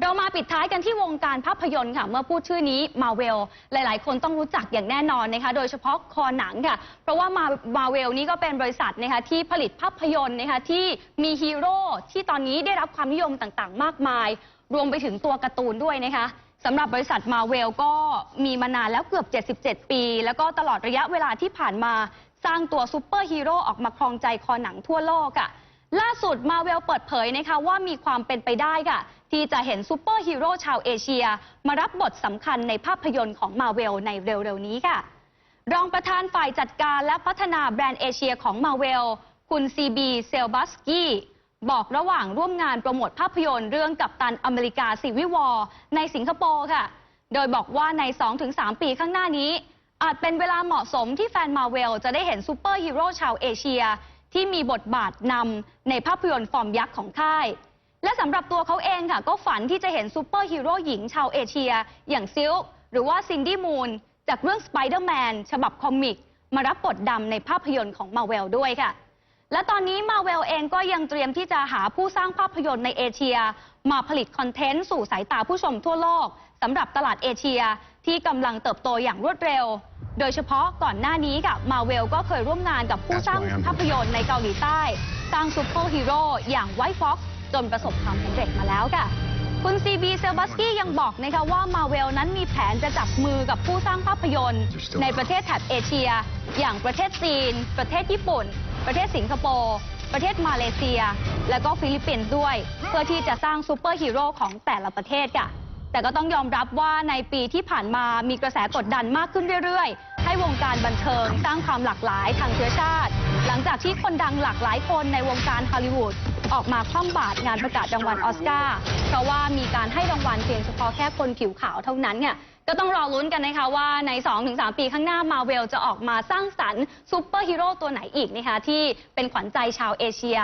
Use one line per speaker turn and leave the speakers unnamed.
เรามาปิดท้ายกันที่วงการภาพยนตร์ค่ะ เมื่อพูดชื่อนี้มาเวลหลาย ๆ คนต้องรู้จักอย่างแน่นอนนะคะ โดยเฉพาะคอหนังค่ะ เพราะว่ามามาเวลนี้ก็เป็นบริษัทนะคะที่ผลิตภาพยนตร์นะคะที่มีฮีโร่ที่ตอนนี้ได้รับความนิยมต่าง ๆ มากมาย รวมไปถึงตัวการ์ตูนด้วยนะคะสำหรับบริษัทมาเวลก็มีมานานแล้วเกือบ 77 ปี แล้วก็ตลอดระยะเวลาที่ผ่านมาสร้างตัวซูเปอร์ฮีโร่ออกมาครองใจคอหนังทั่วโลกอะ ล่าสุดมาเวลเปิดเผยนะคะว่ามีความเป็นไปได้ค่ะ ที่จะเห็นซูเปอร์ฮีโร่ชาวเอเชีย มารับบทสำคัญในภาพยนตร์ของมาเวลในเร็วๆนี้ค่ะ รองประธานฝ่ายจัดการและพัฒนาแบรนด์เอเชียของมาเวลคุณซีบีเซลบัสกี้บอกระหว่างร่วมงานโปรโมทภาพยนตร์เรื่องกัปตันอเมริกาซีวิวอร์ในสิงคโปร์ค่ะ โดยบอกว่าใน 2-3 ปีข้างหน้านี้ อาจเป็นเวลาเหมาะสมที่แฟนมาเวลจะได้เห็นซูเปอร์ฮีโร่ชาวเอเชีย ที่มีบทบาทนำในภาพยนตร์ฟอร์มยักษ์ของค่าย และสำหรับตัวเขาเองค่ะ ก็ฝันที่จะเห็นซูเปอร์ฮีโร่หญิงชาวเอเชีย อย่างซิลหรือว่าซินดี้มูนจากเรื่องสไปเดอร์แมนฉบับคอมิก มารับบทดำในภาพยนตร์ของมาเวลด้วยค่ะ และตอนนี้มาเวลเองก็ยังเตรียมที่จะหาผู้สร้างภาพยนตร์ในเอเชีย มาผลิตคอนเทนต์สู่สายตาผู้ชมทั่วโลกสำหรับตลาดเอเชีย ที่กำลังเติบโตอย่างรวดเร็ว โดยเฉพาะก่อนหน้านี้ค่ะมาเวลก็เคยร่วมงานกับผู้สร้างภาพยนตร์ในเกาหลีใต้ สร้างซูเปอร์ฮีโร่อย่างไวท์ฟ็อกจนประสบความสำเร็จมาแล้วค่ะคุณซีบีเซลบัสกี้ยังบอกนะคะว่ามาเวลนั้นมีแผนจะจับมือกับผู้สร้างภาพยนตร์ ในประเทศแถบเอเชีย อย่างประเทศจีน ประเทศญี่ปุ่น ประเทศสิงคโปร์ ประเทศมาเลเซีย และก็ฟิลิปปินส์ด้วย เพื่อที่จะสร้างซูเปอร์ฮีโร่ของแต่ละประเทศค่ะ แต่ก็ต้องยอมรับว่าในปีที่ผ่านมามีกระแสกดดันมากขึ้นเรื่อยๆ ให้วงการบันเทิงสร้างความหลากหลายทางเชื้อชาติ หลังจากที่คนดังหลากหลายคนในวงการฮอลลีวูดออกมาคว่ำบาตรงานประกาศรางวัลออสการ์เพราะว่ามีการให้รางวัลเพียงเฉพาะแค่คนผิวขาวเท่านั้นเนี่ยก็ต้องรอลุ้นกันนะคะว่าใน 2-3 ปีข้างหน้ามาเวลจะออกมาสร้างสรรค์ซูเปอร์ฮีโร่ตัวไหนอีกนะคะที่เป็นขวัญใจชาวเอเชีย